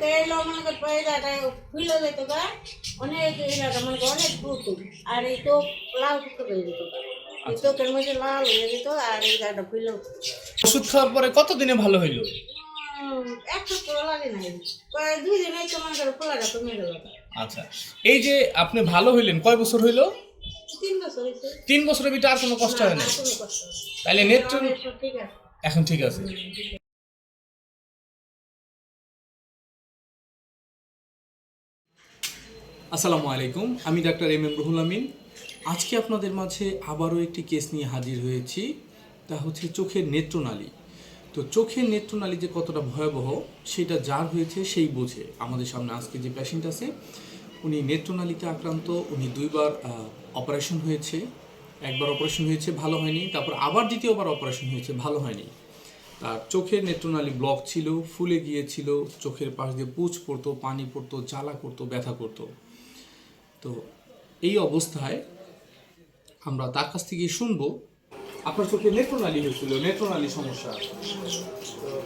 তেল মনে কর পয়দাটা ফুলে যেত গা অনেক এলাকা মনে কর অনেক পুতুল আর এই তো লাল টুকটো হয়ে যেত। এই চোখের মধ্যে লাল হয়ে যেত আর এই জায়গাটা ফুলে ওষুধ খাওয়ার পরে কতদিনে ভালো হইল? মনে। আচ্ছা। এই যে আপনি ভালো হইলেন কয় বছর হইল? তিন বছর তিন বছরের ভিতরে আর কোনো কষ্ট হয় না। তাহলে আছে। এখন ঠিক আছে। আসসালামু আলাইকুম, আমি doctor M M Ruhul Amin. আজকে আপনাদের মাঝে আবারও একটি কেস নিয়ে হাজির হয়েছি, তা হচ্ছে চোখের নেত্রনালী। তো চোখের নেত্রনালী যে কতটা ভয়াবহ, সেটা যার হয়েছে সেই বোঝে। আমাদের সামনে আজকে যে পেশেন্ট আছে, উনি নেত্রনালীতে আক্রান্ত, উনি দুইবার অপারেশন হয়েছে। একবার অপারেশন হয়েছে, ভালো হয়নি, তারপর আবার দ্বিতীয়বার অপারেশন হয়েছে, ভালো হয়নি। তার চোখের নেত্রনালী ব্লক ছিল, ফুলে গিয়েছিল, চোখের পাশ দিয়ে পুচ পড়তো, পানি পড়তো, জ্বালা করতো, ব্যথা করতো। তো এই অবস্থায় আমরা তার কাছ থেকে শুনব। আপনার চোখে নেত্রনালী হয়েছিল নেত্রনালী সমস্যা।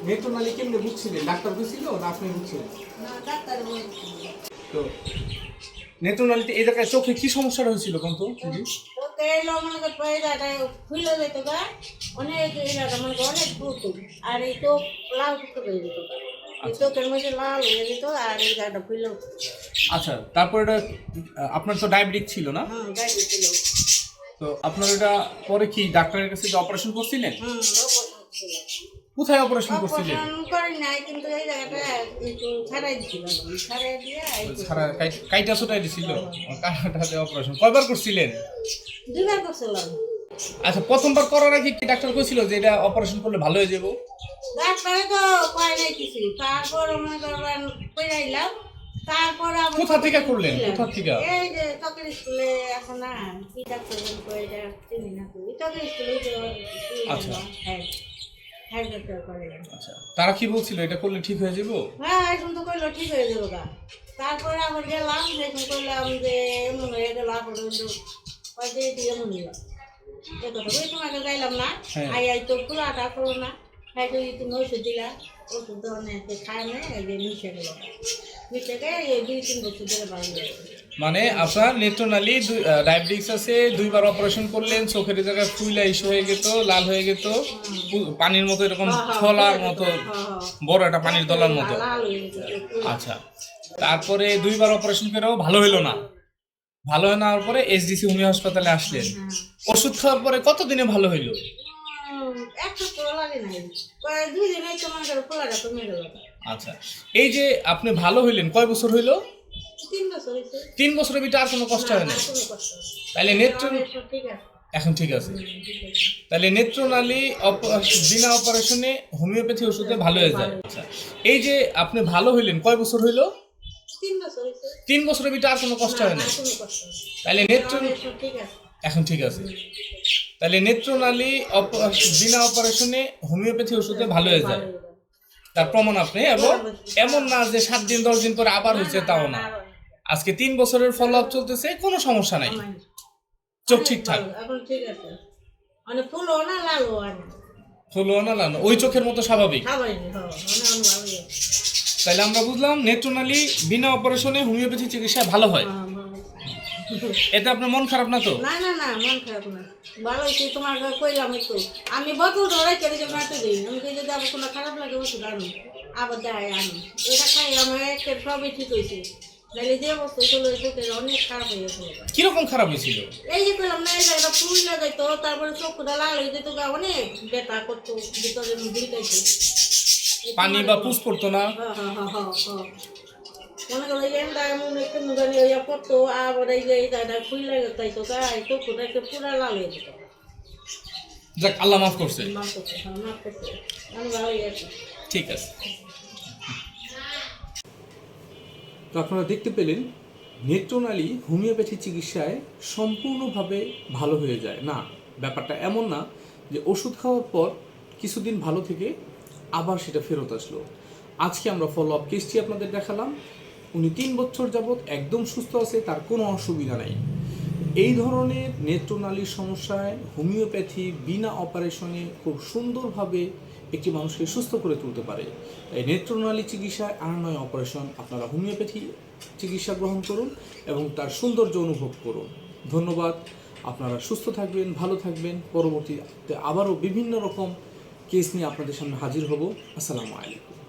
নেত্রনালী কেমনে বুঝছিলেন? ডাক্তার বুঝছিল না আপনি বুঝছিলেন তো নেত্রনালীতে এই জায়গায় চোখে কি সমস্যা হয়েছিল কিন্তু তো? তেল মনে কর পয়দাটা ফুলে যেত অনেক এলাকা মনে অনেক আর এই তো যেত চোখের মধ্যে লাল হয়ে যেত আর এই জায়গাটা ফুলে আচ্ছা তারপর এটা আপনার তো ডায়াবেটিক ছিল না? হুম ছিল। তো আপনার এটা পরে কি ডাক্তারের কাছে অপারেশন করছিলেন? হুম কোথায় অপারেশন করছিলেন? নাই কিন্তু এই জায়গাটা একটু ছাড়াই দিছিল। ছাড়াই দিয়ে এই তো সারা কাই- কাইটা দিছিল। কাটাতে অপারেশন। কয়বার করছিলেন? দুবার করছিলাম। আচ্ছা প্রথমবার করার আগে কি ডাক্তার কইছিল যে এটা অপারেশন করলে ভালো হয়ে যাব? ডাক্তারে তো পাই নাই কিছু তারপর মনে করবেন পেরাইলাম তারপর কোথা থেকে করলেন? কোথা থেকে? এই যে স্কুলে এখন না কি ডাক্তার যেন কয় এটা চিনি না তুই চকের স্কুলে তো আচ্ছা। হ্যাঁ হ্যাঁ আচ্ছা তারা কি বলছিল এটা করলে ঠিক হয়ে যাব? হ্যাঁ এখন তো কইলো ঠিক হয়ে যাব গা। তারপরে আবার গেলাম এখন কইলাম যে এমন হয়ে গেল আবার এমন হইল এ কথা তোমাকে গাইলাম না হ্যাঁ। আই আই তো পুরাটা করো না হ্যাঁ তো তুমি ওষুধ দিলা। ওষুধ দেওয়া খায় না এই যে মিশে গেল। মিশে গিয়ে এই দুই তিন বছর ধরে ভালো মানে আপনার নেত্রনালী ডায়াবেটিক্স আছে দুইবার অপারেশন করলেন চোখের জায়গায় ফুইলা ইস্যু হয়ে গেত লাল হয়ে গেত পানির মতো এরকম ফলার মতো বড় একটা পানির দলার মতো। হয়ে আচ্ছা তারপরে দুইবার অপারেশন করেও ভালো হইল না। ভালো হয় না হওয়ার পরে এসডিসি হোমিও হাসপাতালে আসলেন। ওষুধ খাওয়ার পরে কতদিনে ভালো হইল? দুই দিন কমে গেল। আচ্ছা এই যে আপনি ভালো হইলেন কয় বছর হইল? তিন বছর বছরের ভিতরে আর কোনো কষ্ট হয় না। তাহলে নেত্র এখন ঠিক আছে। তাহলে নেত্রনালী বিনা অপারেশনে হোমিওপ্যাথি ওষুধে ভালো হয়ে যায়। আচ্ছা এই যে আপনি ভালো হইলেন কয় বছর হইল? তিন বছরের ভিতরে আর কোনো কষ্ট হয় না হয়। তাহলে নেত্র এখন ঠিক আছে। তাহলে নেত্রনালী বিনা অপারেশনে হোমিওপ্যাথি ওষুধে ভালো হয়ে যায়। তার প্রমাণ আপনি এবং এমন না যে সাত দিন দশ দিন পরে আবার হয়েছে তাও না। আজকে তিন বছরের ফলো আপ চলতেছে কোনো সমস্যা নাই। চোখ ঠিকঠাক। মানে ফুলও না লানো ওই চোখের মতো স্বাভাবিক। নি হ্যাঁ তাহলে আমরা বুঝলাম নেত্রনালী বিনা অপারেশনে হোমিওপ্যাথি চিকিৎসা ভালো হয়। হ্যাঁ, ভালো। এতে আপনার মন খারাপ না তো? না না না মন খারাপ না। ভালো হয়েছে তোমার কইলাম একটু। আমি বোতল ধরে কেটে যে মাটি দিই আমি যদি আবার কোনো খারাপ লাগে ওষুধ আনো আবার দেয় আনো এটা খাই আমার একটা সবই ঠিক হয়েছে নাহলে যে অবস্থা চলে চোখের অনেক খারাপ হয়ে গেছে। কীরকম খারাপ হয়েছিল? এই যে কইলাম না এই জায়গাটা ফুল লাগাইতো তারপরে চোখটা লাল হয়ে যেত অনেক ব্যথা করতো ভিতরে ভিড়াইতো পানি বা পুষ পড়তো না। যাক, আল্লাহ মাফ করছে। ঠিক আছে। তো আপনারা দেখতে পেলেন নেত্রনালী হোমিওপ্যাথি চিকিৎসায় সম্পূর্ণভাবে ভালো হয়ে যায়। না, ব্যাপারটা এমন না যে ওষুধ খাওয়ার পর কিছুদিন ভালো থেকে আবার সেটা ফেরত আসলো। আজকে আমরা ফলো আপ কেসটি আপনাদের দেখালাম। উনি তিন বছর যাবৎ একদম সুস্থ আছে, তার কোনো অসুবিধা নাই। এই ধরনের নেত্রনালীর সমস্যায় হোমিওপ্যাথি বিনা অপারেশনে খুব সুন্দরভাবে একটি মানুষকে সুস্থ করে তুলতে পারে। এই নেত্রনালী চিকিৎসায় আর নয় অপারেশন, আপনারা হোমিওপ্যাথি চিকিৎসা গ্রহণ করুন এবং তার সৌন্দর্য অনুভব করুন। ধন্যবাদ। আপনারা সুস্থ থাকবেন, ভালো থাকবেন। পরবর্তীতে আবারও বিভিন্ন রকম কেস নিয়ে আপনাদের সামনে হাজির হব। আসসালামু আলাইকুম।